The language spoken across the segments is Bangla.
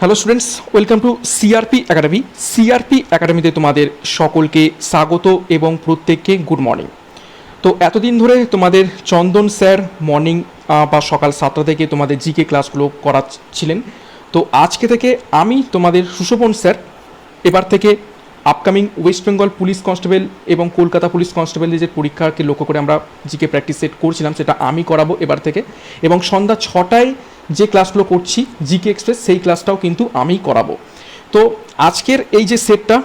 Hello students welcome to CRP academy CRP একাডেমিতে তোমাদের সকলকে স্বাগত এবং প্রত্যেককে গুড মর্নিং তো এতদিন ধরে তোমাদের চন্দন স্যার মর্নিং বা সকাল সাতটা থেকে তোমাদের জিকে ক্লাসগুলো করাচ্ছিলেন। তো আজকে থেকে আমি তোমাদের সুশোভন স্যার, এবার থেকে upcoming west Bengal police constable এবং কলকাতা পুলিশ কনস্টেবলের যে পরীক্ষাকে লক্ষ্য করে আমরা জিকে প্র্যাকটিস সেট করছিলাম, সেটা আমি করাবো এবার থেকে। এবং সন্ধ্যা ছটায় যে ক্লাসগুলো করছি জিকে এক্সপ্রেস সেই ক্লাসটাও কিন্তু আমিই করাবো। তো আজকের এই যে সেটটা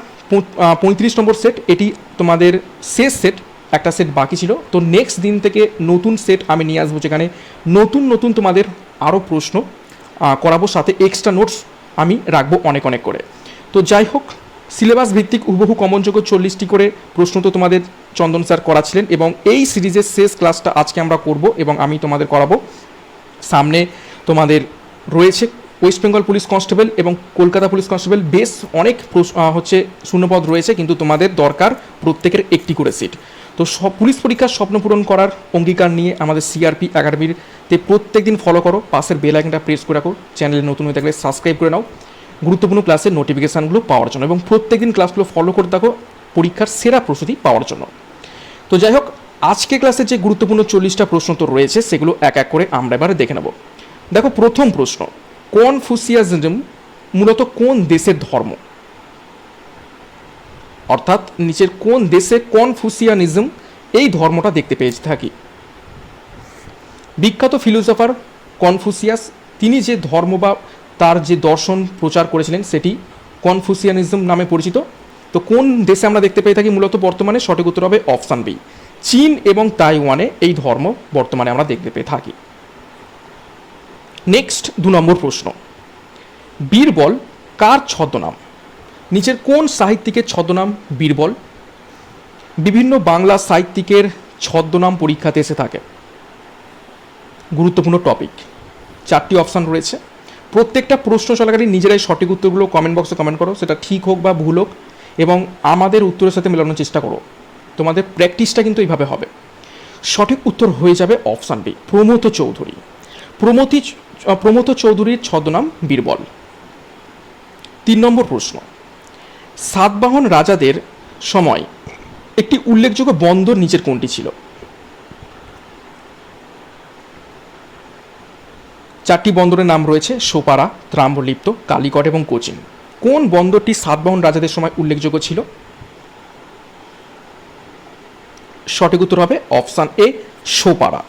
পঁয়ত্রিশ নম্বর সেট এটি তোমাদের শেষ সেট একটা সেট বাকি ছিল। তো নেক্সট দিন থেকে নতুন সেট আমি নিয়ে আসব, যেখানে নতুন নতুন তোমাদের আরও প্রশ্ন করাবো, সাথে এক্সট্রা নোটস আমি রাখব অনেক অনেক করে। তো যাই হোক সিলেবাস ভিত্তিক হুবহু কমনযোগ্য চল্লিশটি করে প্রশ্ন তো তোমাদের চন্দন স্যার করাছিলেন এবং এই সিরিজের শেষ ক্লাসটা আজকে আমরা করব এবং আমি তোমাদের করাবো। সামনে তোমাদের রয়েছে ওয়েস্ট বেঙ্গল পুলিশ কনস্টেবল এবং কলকাতা পুলিশ কনস্টেবল বেশ অনেক হচ্ছে শূন্যপদ রয়েছে, কিন্তু তোমাদের দরকার প্রত্যেকের একটি করে সিট তো সব পুলিশ পরীক্ষার স্বপ্ন পূরণ করার অঙ্গীকার নিয়ে আমাদের সিআরপি একাডেমিতে প্রত্যেক দিন ফলো করো। পাশের বেল আইকনটা প্রেস করে রাখো। চ্যানেলে নতুন হয়ে থাকলে সাবস্ক্রাইব করে নাও। গুরুত্বপূর্ণ ক্লাসের নোটিফিকেশানগুলো পাওয়ার জন্য এবং প্রত্যেক দিন ক্লাসগুলো ফলো করে থাকো পরীক্ষার সেরা প্রস্তুতি পাওয়ার জন্য। তো যাই হোক, আজকে ক্লাসে যে গুরুত্বপূর্ণ চল্লিশটা প্রশ্ন তো রয়েছে, সেগুলো এক এক করে আমরা এবারে দেখে নেব। দেখো, প্রথম প্রশ্ন কনফুসিয়াজম মূলত কোন দেশের ধর্ম? অর্থাৎ নিচের কোন দেশে কনফুসিয়ানিজম এই ধর্মটা দেখতে পেয়ে থাকি বিখ্যাত ফিলোসফার কনফুসিয়াস তিনি যে ধর্ম বা তার যে দর্শন প্রচার করেছিলেন সেটি কনফুসিয়ানিজম নামে পরিচিত। তো কোন দেশে আমরা দেখতে পেয়ে থাকি মূলত বর্তমানে? সঠিক উত্তর হবে অপশান বি। চীন এবং তাইওয়ানে এই ধর্ম বর্তমানে আমরা দেখতে পেয়ে থাকি। নেক্সট দু নম্বর প্রশ্ন। বীরবল কার ছদ্মনাম? নিচের কোন সাহিত্যিকের ছদ্মনাম বীরবল? বিভিন্ন বাংলা সাহিত্যিকের ছদ্মনাম পরীক্ষাতে এসে থাকে। গুরুত্বপূর্ণ টপিক। চারটি অপশান রয়েছে। প্রত্যেকটা প্রশ্ন চলাকালীন নিজেরাই সঠিক উত্তরগুলো কমেন্ট বক্সে কমেন্ট করো, সেটা ঠিক হোক বা ভুল হোক, এবং আমাদের উত্তরের সাথে মেলানোর চেষ্টা করো। তোমাদের প্র্যাকটিসটা কিন্তু এইভাবে হবে। সঠিক উত্তর হয়ে যাবে অপশান বি প্রমথ চৌধুরী। প্রমতি প্রমথ চৌধুরীর ছদ্মনাম বীরবল। তিন নম্বর প্রশ্ন, সাতবাহন রাজাদের সময় একটি উল্লেখযোগ্য বন্দর নিচের কোনটি ছিল? চারটি বন্দরের নাম রয়েছে সোপারা ত্রাম্বলিপ্ত কালিকট এবং কোচিন। কোন বন্দরটি সাতবাহন রাজাদের সময় উল্লেখযোগ্য ছিল? সঠিক উত্তর হবে অপশান এ, সোপারা।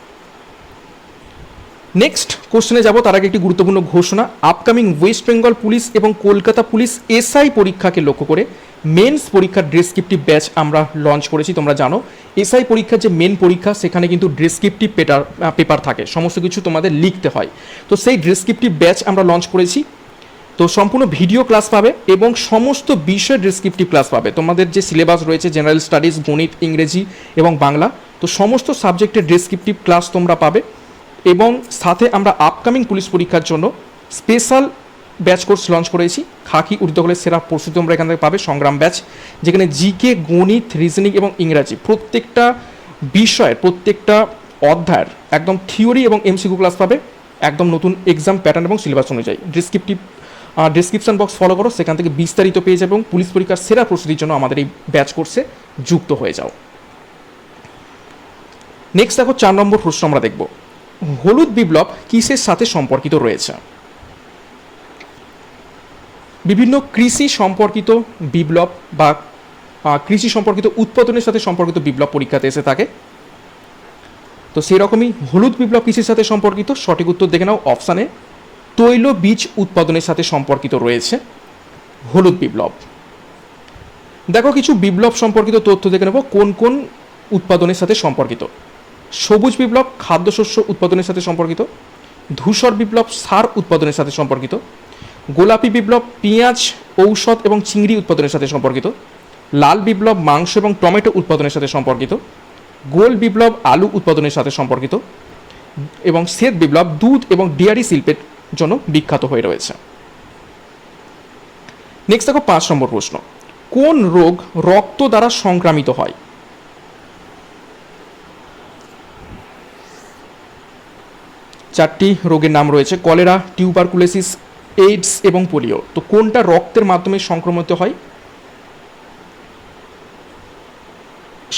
নেক্সট কোশ্চেনে যাব, তার আগে একটি গুরুত্বপূর্ণ ঘোষণা। আপকামিং ওয়েস্ট বেঙ্গল পুলিশ এবং কলকাতা পুলিশ এসআই পরীক্ষাকে লক্ষ্য করে মেন্স পরীক্ষার ডেসক্রিপটিভ ব্যাচ আমরা লঞ্চ করেছি, তোমরা জানো। এসআই পরীক্ষার যে মেন পরীক্ষা, সেখানে কিন্তু ডেসক্রিপটিভ পেটার পেপার থাকে। সমস্ত কিছু তোমাদের লিখতে হয়। তো সেই ডেসক্রিপটিভ ব্যাচ আমরা লঞ্চ করেছি। তো সম্পূর্ণ ভিডিও ক্লাস পাবে এবং সমস্ত বিষয়ের ডেসক্রিপটিভ ক্লাস পাবে। তোমাদের যে সিলেবাস রয়েছে, জেনারেল স্টাডিজ, গণিত, ইংরেজি এবং বাংলা, তো সমস্ত সাবজেক্টের ডেসক্রিপটিভ ক্লাস তোমরা পাবে। এবং সাথে আমরা আপকামিং পুলিশ পরীক্ষার জন্য স্পেশাল ব্যাচ কোর্স লঞ্চ করেছি। খাকি উর্দুগুলের সেরা প্রস্তুতি তোমরা এখান থেকে পাবে, সংগ্রাম ব্যাচ যেখানে জিকে গণিত রিজনিং এবং ইংরাজি প্রত্যেকটা বিষয়ের, প্রত্যেকটা অধ্যায়ের একদম থিওরি এবং এমসিকিউ ক্লাস পাবে। একদম নতুন এক্সাম প্যাটার্ন এবং সিলেবাস অনুযায়ী। ডিসক্রিপটিভ ডিসক্রিপশন বক্স ফলো করো, সেখান থেকে বিস্তারিত পেয়ে যাবে এবং পুলিশ পরীক্ষার সেরা প্রস্তুতির জন্য আমাদের এই ব্যাচ কোর্সে যুক্ত হয়ে যাও। নেক্সট দেখো, চার নম্বর প্রশ্ন আমরা দেখব। হলুদ বিপ্লব কিসের সাথে সম্পর্কিত রয়েছে? বিভিন্ন কৃষি সম্পর্কিত বিপ্লব বা কৃষি সম্পর্কিত উৎপাদনের সাথে সম্পর্কিত বিপ্লব পরীক্ষাতে এসে থাকে। তো সেই রকমই হলুদ বিপ্লব কৃষির সাথে সম্পর্কিত, সঠিক উত্তর দেখে নাও অপশানে। তৈল বীজ উৎপাদনের সাথে সম্পর্কিত রয়েছে হলুদ বিপ্লব। দেখো কিছু বিপ্লব সম্পর্কিত তথ্য দেখে নেব, কোন কোন উৎপাদনের সাথে সম্পর্কিত। সবুজ বিপ্লব, খাদ্যশস্য উৎপাদনের সাথে সম্পর্কিত। ধূসর বিপ্লব, সার উৎপাদনের সাথে সম্পর্কিত। গোলাপি বিপ্লব, পেঁয়াজ, ঔষধ এবং চিংড়ি উৎপাদনের সাথে সম্পর্কিত, লাল বিপ্লব, মাংস এবং টমেটো উৎপাদনের সাথে সম্পর্কিত, গোল বিপ্লব, আলু উৎপাদনের সাথে সম্পর্কিত এবং শ্বেত বিপ্লব, দুধ এবং ডেয়ারি শিল্পের জন্য বিখ্যাত হয়ে রয়েছে। নেক্সট দেখো পাঁচ নম্বর প্রশ্ন। কোন রোগ রক্ত দ্বারা সংক্রামিত হয়? চারটি রোগের নাম রয়েছে, কলেরা, টিউবারকুলোসিস এইডস এবং পোলিও। তো কোনটা রক্তের মাধ্যমে সংক্রমিত হয়?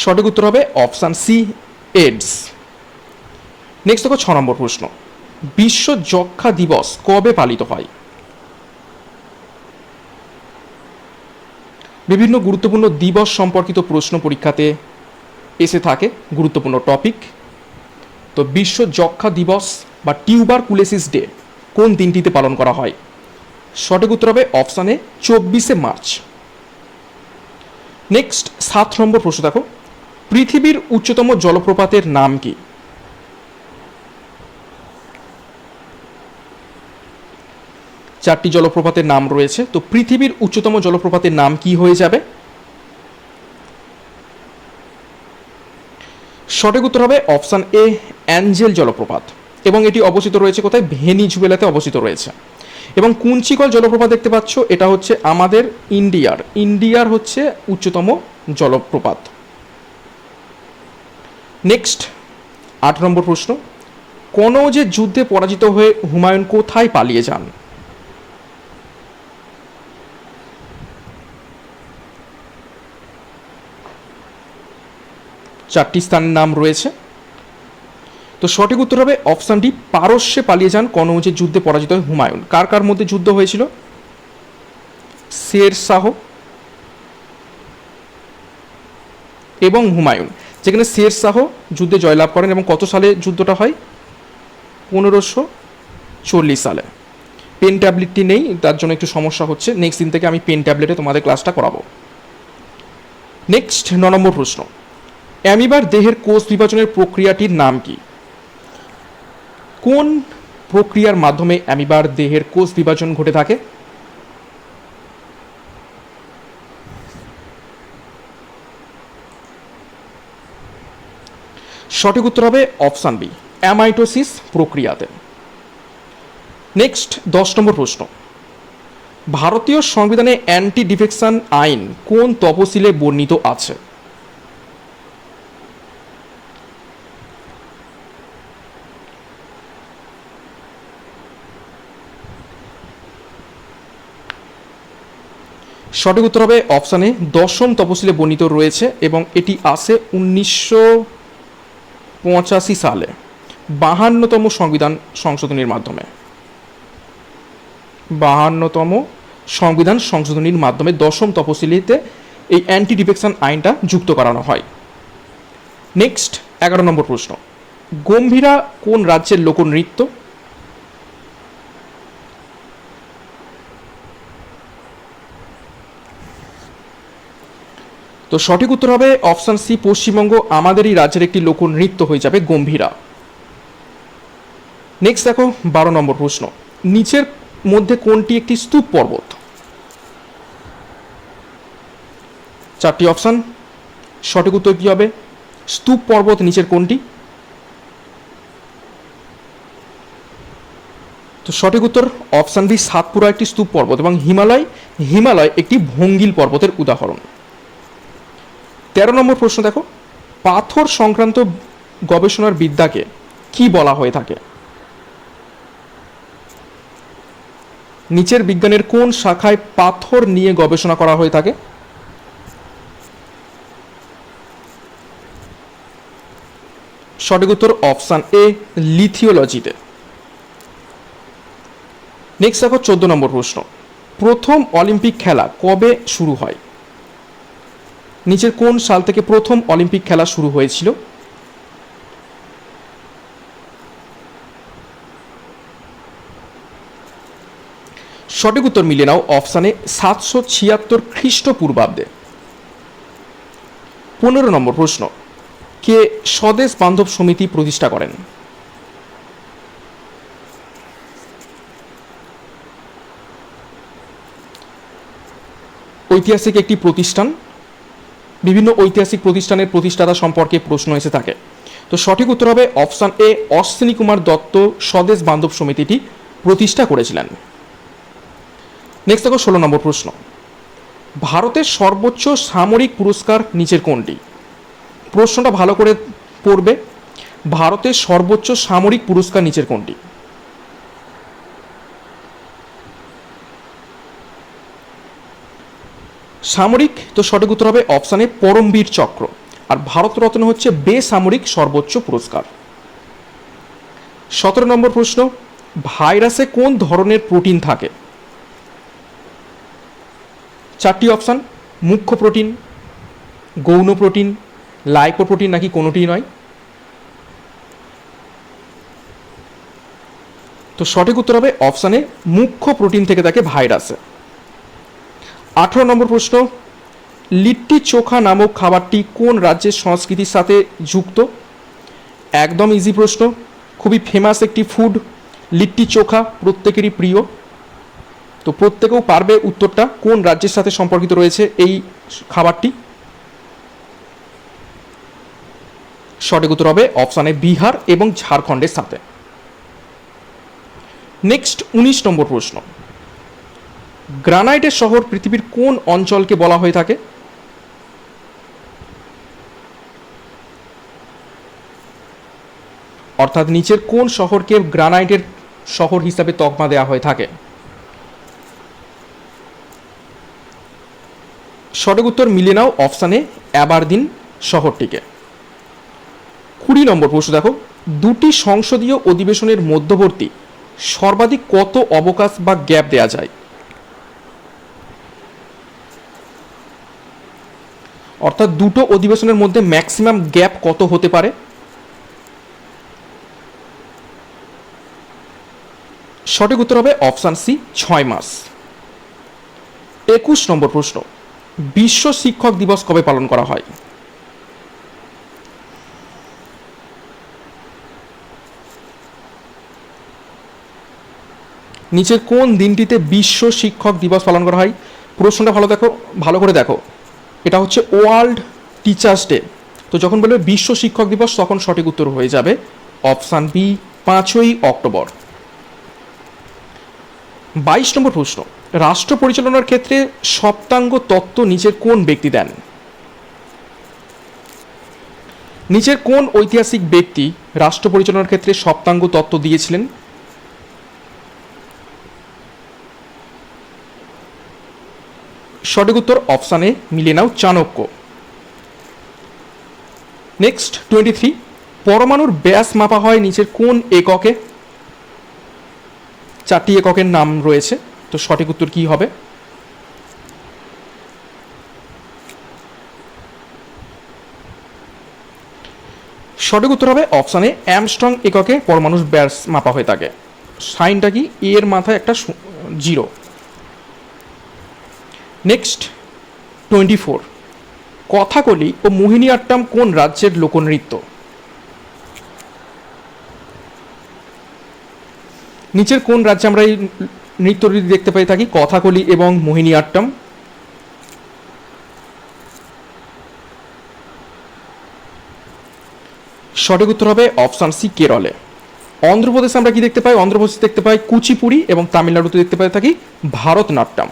সঠিক উত্তর হবে অপশান সি এইডস নেক্সট দেখো ছ নম্বর প্রশ্ন। বিশ্ব যক্ষা দিবস কবে পালিত হয়? বিভিন্ন গুরুত্বপূর্ণ দিবস সম্পর্কিত প্রশ্ন পরীক্ষাতে এসে থাকে গুরুত্বপূর্ণ টপিক। তো বিশ্ব যক্ষা দিবস বা টিউবার কুলেসিস ডে কোন দিনটিতে পালন করা হয়? সঠিক উত্তর হবে অপশানে চব্বিশে মার্চ। নেক্সট সাত নম্বর প্রশ্ন দেখো। পৃথিবীর উচ্চতম জলপ্রপাতের নাম কি? চারটি জলপ্রপাতের নাম রয়েছে। তো পৃথিবীর উচ্চতম জলপ্রপাতের নাম কি হয়ে যাবে? সঠিক উত্তর হবে অপশান এ অ্যাঞ্জেল জলপ্রপাত। এবং এটি অবস্থিত রয়েছে কোথায়? ভেনিজুয়েলাতে অবস্থিত রয়েছে। এবং কুঞ্চিকল জলপ্রপাত দেখতে পাচ্ছ, এটা হচ্ছে আমাদের ইন্ডিয়ার। ইন্ডিয়ার হচ্ছে উচ্চতম জলপ্রপাত। নেক্সট আট নম্বর প্রশ্ন। কনৌজের যুদ্ধে পরাজিত হয়ে হুমায়ুন কোথায় পালিয়ে যান? চারটি স্থানের নাম রয়েছে। তো সঠিক উত্তর হবে অপশান ডি, পারস্যে পালিয়ে যান কনৌজের যুদ্ধে পরাজিত হয় হুমায়ুন। কার কার মধ্যে যুদ্ধ হয়েছিল? শের শাহ এবং হুমায়ুন। যেখানে শের শাহ যুদ্ধে জয়লাভ করেন এবং কত সালে যুদ্ধটা হয়? পনেরোশো চল্লিশ সালে। পেন ট্যাবলেটটি নেই, তার জন্য একটু সমস্যা হচ্ছে। নেক্সট দিন থেকে আমি পেন ট্যাবলেটে তোমাদের ক্লাসটা করাবো। নেক্সট ন নম্বর প্রশ্ন। অ্যামিবার দেহের কোষ বিভাজনের প্রক্রিয়াটির নাম কি? কোন প্রক্রিয়ার মাধ্যমে অ্যামিবার দেহের কোষ বিভাজন ঘটে থাকে? সঠিক উত্তর হবে অপশান বি, অ্যামাইটোসিস প্রক্রিয়াতে। নেক্সট, দশ নম্বর প্রশ্ন। ভারতীয় সংবিধানে অ্যান্টি ডিফেকশন আইন কোন তপশিলে বর্ণিত আছে? সঠিক উত্তর হবে অপশানে দশম তপশিলে বর্ণিত রয়েছে এবং এটি আসে উনিশশো পঁচাশি সালে, বাহান্নতম সংবিধান সংশোধনীর মাধ্যমে। বাহান্নতম সংবিধান সংশোধনীর মাধ্যমে দশম তপশিলিতে এই অ্যান্টি ডিফেকশন আইনটা যুক্ত করানো হয়। নেক্সট এগারো নম্বর প্রশ্ন। গম্ভীরা কোন রাজ্যের লোকনৃত্য তো সঠিক উত্তর হবে অপশান সি, পশ্চিমবঙ্গ। আমাদেরই রাজ্যের একটি লোকনৃত্য হয়ে যাবে গম্ভীরা। নেক্সট দেখো, বারো নম্বর প্রশ্ন। নিচের মধ্যে কোনটি একটি স্তূপ পর্বত? চারটি অপশান। সঠিক উত্তর কী হবে? স্তূপ পর্বত নিচের কোনটি? তো সঠিক উত্তর অপশান বি, সাতপুরা একটি স্তূপ পর্বত এবং হিমালয় হিমালয় একটি ভঙ্গিল পর্বতের উদাহরণ। তেরো নম্বর প্রশ্ন দেখো, পাথর সংক্রান্ত গবেষণার বিদ্যাকে কি বলা হয়ে থাকে? নিচের বিজ্ঞানের কোন শাখায় পাথর নিয়ে গবেষণা করা হয়ে থাকে? সঠিক উত্তর অপশান এ, লিথিওলজিতে। নেক্সট দেখো, চোদ্দ নম্বর প্রশ্ন। প্রথম অলিম্পিক খেলা কবে শুরু হয়? নিচের কোন সাল থেকে প্রথম অলিম্পিক খেলা শুরু হয়েছিল? সঠিক উত্তর মিলিয়ে নাও অপশানে সাতশো ছিয়াত্তর খ্রিস্টপূর্বাব্দে। পনেরো নম্বর প্রশ্ন, কে স্বদেশ বান্ধব সমিতি প্রতিষ্ঠা করেন? ঐতিহাসিক একটি প্রতিষ্ঠান বিভিন্ন ঐতিহাসিক প্রতিষ্ঠানের প্রতিষ্ঠাতা সম্পর্কে প্রশ্ন এসে থাকে। তো সঠিক উত্তর হবে অপশান এ, অশ্বিনী কুমার দত্ত স্বদেশ বান্ধব সমিতিটি প্রতিষ্ঠা করেছিলেন। নেক্সট দেখো ষোলো নম্বর প্রশ্ন। ভারতের সর্বোচ্চ সামরিক পুরস্কার নিচের কোনটি? প্রশ্নটা ভালো করে পড়বে। ভারতের সর্বোচ্চ সামরিক পুরস্কার নিচের কোনটি? সামরিক, তো সঠিক উত্তর হবে অপশানে পরমবীর চক্র। আর ভারতরত্ন হচ্ছে বেসামরিক সর্বোচ্চ পুরস্কার। সতেরো নম্বর প্রশ্ন, ভাইরাসে কোন ধরনের প্রোটিন থাকে? চারটি অপশান মুখ্য প্রোটিন, গৌণ প্রোটিন, লাইপোপ্রোটিন নাকি কোনোটিই নয়? তো সঠিক উত্তর হবে অপশানে মুখ্য প্রোটিন থেকে থাকে ভাইরাসে। আঠারো নম্বর প্রশ্ন, লিট্টি চোখা নামক খাবারটি কোন রাজ্যের সংস্কৃতির সাথে যুক্ত? একদম ইজি প্রশ্ন, খুবই ফেমাস একটি ফুড লিট্টি চোখা প্রত্যেকেরই প্রিয়। তো প্রত্যেকেও পারবে উত্তরটা, কোন রাজ্যের সাথে সম্পর্কিত রয়েছে এই খাবারটি? সঠিক উত্তর হবে অপশানে বিহার এবং ঝাড়খণ্ডের সাথে। নেক্সট উনিশ নম্বর প্রশ্ন গ্রানাইটের শহর পৃথিবীর কোন অঞ্চলকে বলা হয়ে থাকে? অর্থাৎ নিচের কোন শহরকে গ্রানাইটের শহর হিসাবে তকমা দেওয়া হয়ে থাকে? সঠিক উত্তর মিলে নাও অপশানে অ্যাবারদিন শহরটিকে। কুড়ি নম্বর প্রশ্ন দেখো। দুটি সংসদীয় অধিবেশনের মধ্যবর্তী সর্বাধিক কত অবকাশ বা গ্যাপ দেয়া যায়? অর্থাৎ দুটো অধিবেশনের মধ্যে ম্যাক্সিমাম গ্যাপ কত হতে পারে? সঠিক উত্তর হবে অপশান সি ছয় মাস। একুশ নম্বর প্রশ্ন, বিশ্ব শিক্ষক দিবস কবে পালন করা হয়? নিচের কোন দিনটিতে বিশ্ব শিক্ষক দিবস পালন করা হয়? প্রশ্নটা ভালো দেখো, ভালো করে দেখো। এটা হচ্ছে ওয়ার্ল্ড টিচার্স ডে। তো যখন বলবে বিশ্ব শিক্ষক দিবস, তখন সঠিক উত্তর হয়ে যাবে অপশান বি, পাঁচই অক্টোবর। বাইশ নম্বর প্রশ্ন, রাষ্ট্র পরিচালনার ক্ষেত্রে সপ্তাঙ্গ তত্ত্ব নিচের কোন ব্যক্তি দেন? নিচের কোন ঐতিহাসিক ব্যক্তি রাষ্ট্র পরিচালনার ক্ষেত্রে সপ্তাঙ্গ তত্ত্ব দিয়েছিলেন? সঠিক উত্তর অপশানে মিলে নাও চাণক্য। নেক্সট টোয়েন্টি থ্রি পরমাণুর ব্যাস মাপা হয় নিচের কোন এককে? চারটি এককের নাম রয়েছে, তো সঠিক উত্তর কি হবে? সঠিক উত্তর হবে অপশানে অ্যামস্ট্রং এককে পরমাণুর ব্যাস মাপা হয়ে থাকে। সাইনটা কি? এর মাথায় একটা zero. Next twenty four Kathakali ও মোহিনীআট্টাম কোন রাজ্যের লোকনৃত্য? নিচের কোন রাজ্যে আমরা এই নৃত্যরীতি দেখতে পাই থাকি? কথাকলি এবং মোহিনীআট্টম সঠিক উত্তর হবে অপশান সি, কেরলে। অন্ধ্রপ্রদেশে আমরা কি দেখতে পাই? অন্ধ্রপ্রদেশে দেখতে পাই কুচিপুড়ি এবং তামিলনাড়ুতে দেখতে পাই থাকি ভারতনাট্যম।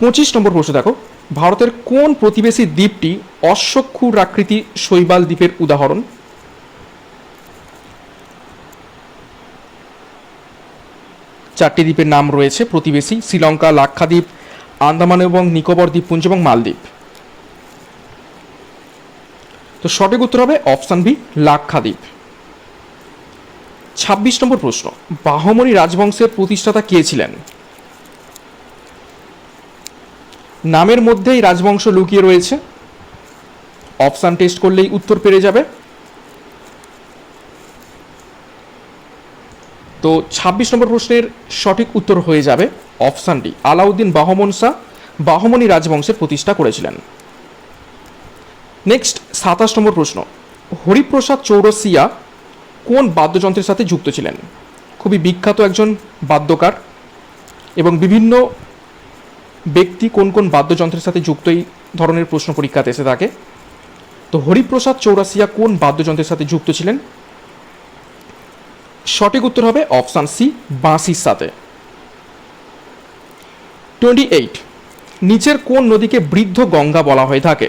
পঁচিশ নম্বর প্রশ্ন দেখো। ভারতের কোন প্রতিবেশী দ্বীপটি অশ্বক্ষুর আকৃতি শৈবাল দ্বীপের উদাহরণ? চারটি দ্বীপের নাম রয়েছে, প্রতিবেশী শ্রীলঙ্কা, লাক্ষাদ্বীপ, আন্দামান এবং নিকোবর দ্বীপপুঞ্জ এবং মালদ্বীপ। তো সঠিক উত্তর হবে অপশান বি, লাক্ষাদ্বীপ। ছাব্বিশ নম্বর প্রশ্ন বাহমণি রাজবংশের প্রতিষ্ঠাতা কে ছিলেন? নামের মধ্যেই রাজবংশ লুকিয়ে রয়েছে। অপশান টেস্ট করলেই উত্তর পেরে যাবে। তো ছাব্বিশ নম্বর প্রশ্নের সঠিক উত্তর হয়ে যাবে অপশানটি আলাউদ্দিন বাহমন শাহ বাহমনি রাজবংশের প্রতিষ্ঠা করেছিলেন। নেক্সট সাতাশ নম্বর প্রশ্ন। হরিপ্রসাদ চৌরসিয়া কোন বাদ্যযন্ত্রের সাথে যুক্ত ছিলেন? খুবই বিখ্যাত একজন বাদ্যকার এবং বিভিন্ন ব্যক্তি কোন কোন বাদ্যযন্ত্রের সাথে যুক্ত এই ধরনের প্রশ্ন পরীক্ষাতে এসে থাকে? তো হরিপ্রসাদ চৌরাসিয়া কোন বাদ্যযন্ত্রের সাথে যুক্ত ছিলেন? সঠিক উত্তর হবে অপশান সি, বাঁশির সাথে। টোয়েন্টি এইট, নিচের কোন নদীকে বৃদ্ধ গঙ্গা বলা হয়ে থাকে?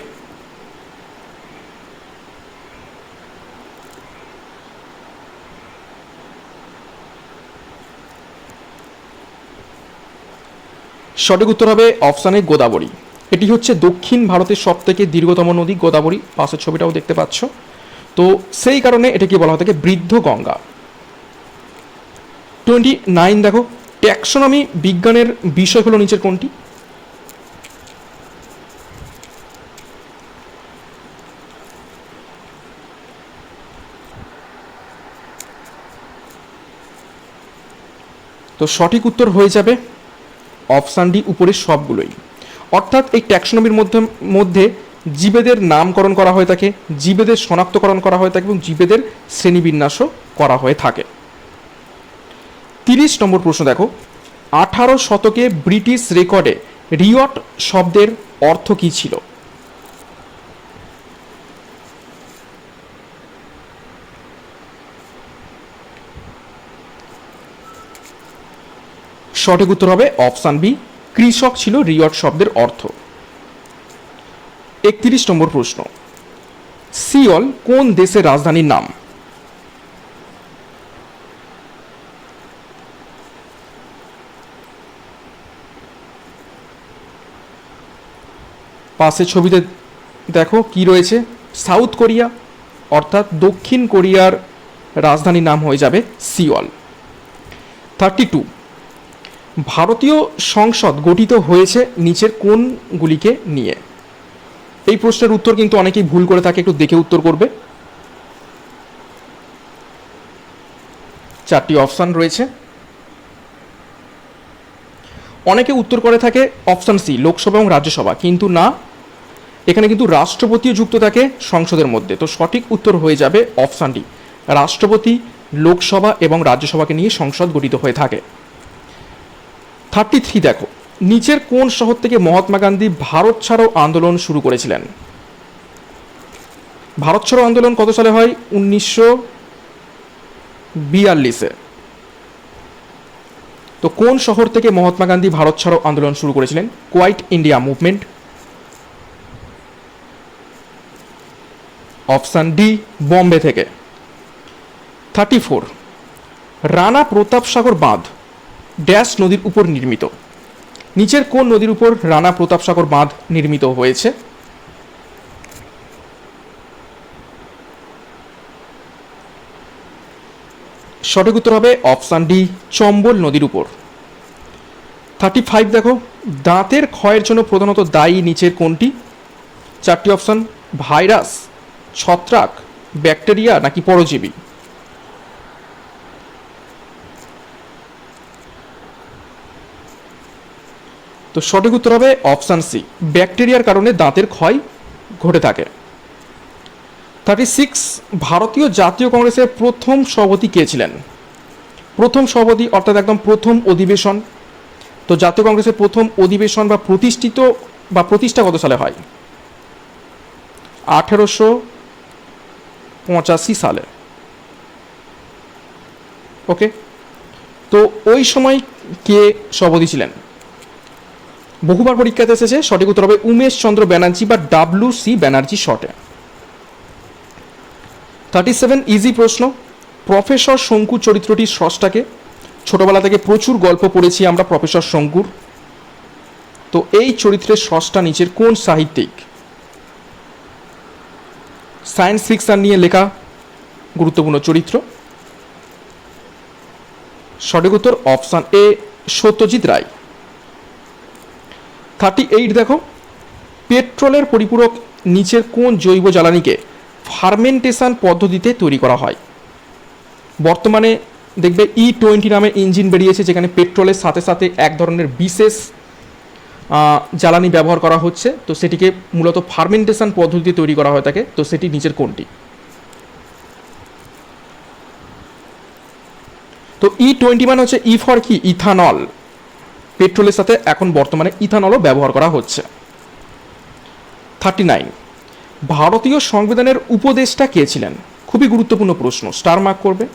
সঠিক উত্তর হবে অপশানে গোদাবরী। এটি হচ্ছে দক্ষিণ ভারতের সব থেকে দীর্ঘতম নদী, গোদাবরী। পাশের ছবিটাও দেখতে পাচ্ছ। তো সেই কারণে এটাকে বলা হয়ে থাকে বৃদ্ধ গঙ্গা। টোয়েন্টি নাইন, দেখো, ট্যাক্সোনমি বিজ্ঞানের বিষয় হলো নিচের কোনটি? তো সঠিক উত্তর হয়ে যাবে অপশান ডি উপরের সবগুলোই। অর্থাৎ এই ট্যাক্সোনমির মধ্যে মধ্যে জীবেদের নামকরণ করা হয়ে থাকে, জীবেদের শনাক্তকরণ করা হয়ে থাকে এবং জীবেদের শ্রেণীবিন্যাসও করা হয়ে থাকে। তিরিশ নম্বর প্রশ্ন দেখো। আঠারো শতকে ব্রিটিশ রেকর্ডে রিওট শব্দের অর্থ কী ছিল? সঠিক উত্তর হবে অপশান বি, কৃষক ছিল রিয়ট শব্দের অর্থ। একত্রিশ নম্বর প্রশ্ন, সিওল কোন দেশের রাজধানীর নাম? পাশের ছবিতে দেখো কি রয়েছে, সাউথ কোরিয়া, অর্থাৎ দক্ষিণ কোরিয়ার রাজধানীর নাম হয়ে যাবে সিওল। থার্টি টু ভারতীয় সংসদ গঠিত হয়েছে নিচের কোনগুলিকে নিয়ে। এই প্রশ্নের উত্তর কিন্তু অনেকেই ভুল করে থাকে একটু দেখে উত্তর করবে। চারটি অপশান রয়েছে। অনেকে উত্তর করে থাকে অপশান সি, লোকসভা এবং রাজ্যসভা। কিন্তু না, এখানে কিন্তু রাষ্ট্রপতিও যুক্ত থাকে সংসদের মধ্যে। তো সঠিক উত্তর হয়ে যাবে অপশান ডি রাষ্ট্রপতি, লোকসভা এবং রাজ্যসভাকে নিয়ে সংসদ গঠিত হয়ে থাকে। থার্টি থ্রি দেখো। নিচের কোন শহর থেকে মহাত্মা গান্ধী ভারত ছাড়ো আন্দোলন শুরু করেছিলেন? ভারত ছাড়ো আন্দোলন কত সালে হয়? উনিশশো বিয়াল্লিশে। তো কোন শহর থেকে মহাত্মা গান্ধী ভারত ছাড়ো আন্দোলন শুরু করেছিলেন? Quit India movement. Option D, Bombay থেকে। Thirty four. রানা প্রতাপ সাগর বাঁধ। ড্যাশ নদীর উপর নির্মিত। নিচের কোন নদীর উপর রানা প্রতাপ সাগর বাঁধ নির্মিত হয়েছে? সঠিক উত্তর হবে অপশান ডি, চম্বল নদীর উপর। থার্টি ফাইভ দেখো, দাঁতের ক্ষয়ের জন্য প্রধানত দায়ী নিচের কোনটি? চারটি অপশান, ভাইরাস, ছত্রাক, ব্যাকটেরিয়া নাকি পরজীবী? তো সঠিক উত্তর হবে অপশান সি। ব্যাকটেরিয়ার কারণে দাঁতের ক্ষয় ঘটে থাকে। থার্টি সিক্স, ভারতীয় জাতীয় কংগ্রেসের প্রথম সভাপতি কে ছিলেন? প্রথম সভাপতি অর্থাৎ একদম প্রথম অধিবেশন। তো জাতীয় কংগ্রেসের প্রথম অধিবেশন বা প্রতিষ্ঠিত বা প্রতিষ্ঠা কত সালে হয়? আঠেরোশো পঁচাশি সালে। ওকে? তো ওই সময় কে সভাপতি ছিলেন? বহুবার পরীক্ষাতে এসেছে। সঠিক উত্তর হবে উমেশ চন্দ্র ব্যানার্জি বা ডাব্লু সি ব্যানার্জি শর্টে থার্টি সেভেন ইজি প্রশ্ন। প্রফেসর শঙ্কু চরিত্রটির স্রষ্টাকে। ছোটবেলা থেকে প্রচুর গল্প পড়েছি আমরা প্রফেসর শঙ্কুর। তো এই চরিত্রের স্রষ্টা নিচের কোন সাহিত্যিক? সায়েন্স ফিকশন নিয়ে লেখা গুরুত্বপূর্ণ চরিত্র। সঠিক উত্তর option A Satyajit Ray. Thirty eight দেখো। পেট্রোলের পরিপূরক নিচের কোন জৈব জ্বালানিকে ফার্মেন্টেশন পদ্ধতিতে তৈরি করা হয়? বর্তমানে দেখবে ই টোয়েন্টি নামে ইঞ্জিন বেরিয়েছে, যেখানে পেট্রোলের সাথে সাথে এক ধরনের বিশেষ জ্বালানি ব্যবহার করা হচ্ছে। তো সেটিকে মূলত ফার্মেন্টেশন পদ্ধতিতে তৈরি করা হয়ে থাকে তো সেটি নিচের কোনটি? তো ই টোয়েন্টি মানে হচ্ছে ই ফর কি? ইথানল পেট্রোলের সাথে এখন বর্তমানে ইথানলও ব্যবহার করা হচ্ছে। Thirty nine. ভারতীয় সংবিধানের উপদেষ্টা কে ছিলেন? খুবই গুরুত্বপূর্ণ প্রশ্ন। স্টার মার্ক করবে।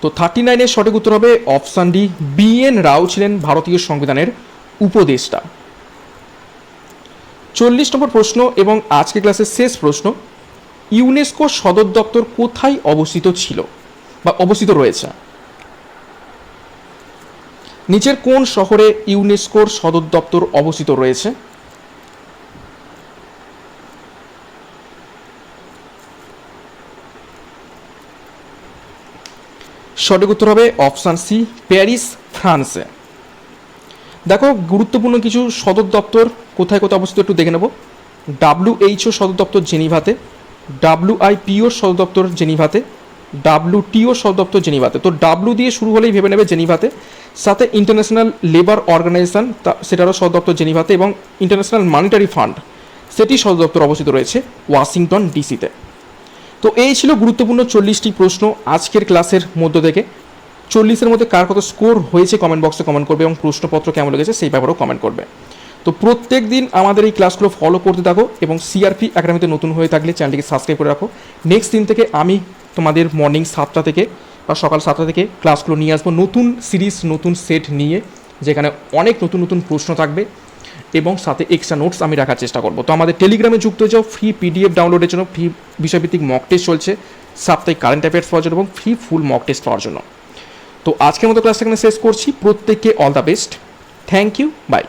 তো থার্টি নাইনের সঠিক উত্তর হবে option D, B N Rao ছিলেন ভারতীয় সংবিধানের উপদেষ্টা। চল্লিশ নম্বর প্রশ্ন এবং আজকে ক্লাসের শেষ প্রশ্ন। ইউনেস্কো সদর দপ্তর কোথায় অবস্থিত ছিল বা অবস্থিত রয়েছে? নিচের কোন শহরে ইউনেস্কোর সদর দপ্তর অবস্থিত রয়েছে? সঠিক উত্তর হবে অপশান সি, প্যারিস, ফ্রান্সে। দেখো, গুরুত্বপূর্ণ কিছু সদর দপ্তর কোথায় কোথায় অবস্থিত একটু দেখে নেব। ডাব্লিউএইচও সদর দপ্তর জেনিভাতে। ডাব্লিউআইপিও সদর দপ্তর জেনিভাতে ডাব্লিউটিও সদর দপ্তর জেনিভাতে। তো ডাব্লিউ দিয়ে শুরু হলেই ভেবে নেবে জেনিভাতে। সাথে ইন্টারন্যাশনাল লেবার অর্গানাইজেশন সেটারও সদর দপ্তর জেনিভাতে এবং ইন্টারন্যাশনাল মানিটারি ফান্ড সেটি সদর দপ্তর অবস্থিত রয়েছে ওয়াশিংটন ডিসিতে। তো এই ছিল গুরুত্বপূর্ণ চল্লিশটি প্রশ্ন আজকের ক্লাসের মধ্য থেকে। চল্লিশের মধ্যে কার কত স্কোর হয়েছে কমেন্ট বক্সে কমেন্ট করবে এবং প্রশ্নপত্র কেমন লেগেছে সেই ব্যাপারেও কমেন্ট করবে। তো প্রত্যেক দিন আমাদের এই ক্লাসগুলো ফলো করতে থাকো এবং সিআরপি একাডেমিতে নতুন হয়ে থাকলে চ্যানেলটিকে সাবস্ক্রাইব করে রাখো। নেক্সট দিন থেকে আমি তোমাদের মর্নিং সাতটা থেকে বা সকাল সাতটা থেকে ক্লাসগুলো নিয়ে আসব নতুন সিরিজ নতুন সেট নিয়ে, যেখানে অনেক নতুন নতুন প্রশ্ন থাকবে এবং সাথে এক্সট্রা নোটস আমি রাখার চেষ্টা করব। তো আমাদের টেলিগ্রামে যুক্ত হয়ে যাও ফ্রি পিডিএফ ডাউনলোডের জন্য ফ্রি বিষয়ভিত্তিক মক টেস্ট চলছে, সাপ্তাহিক কারেন্ট অ্যাফেয়ার্স পাওয়ার জন্য এবং ফ্রি ফুল মক টেস্ট পাওয়ার জন্য। তো আজকের মতো ক্লাসটা এখানে শেষ করছি, প্রত্যেককে all the best thank you bye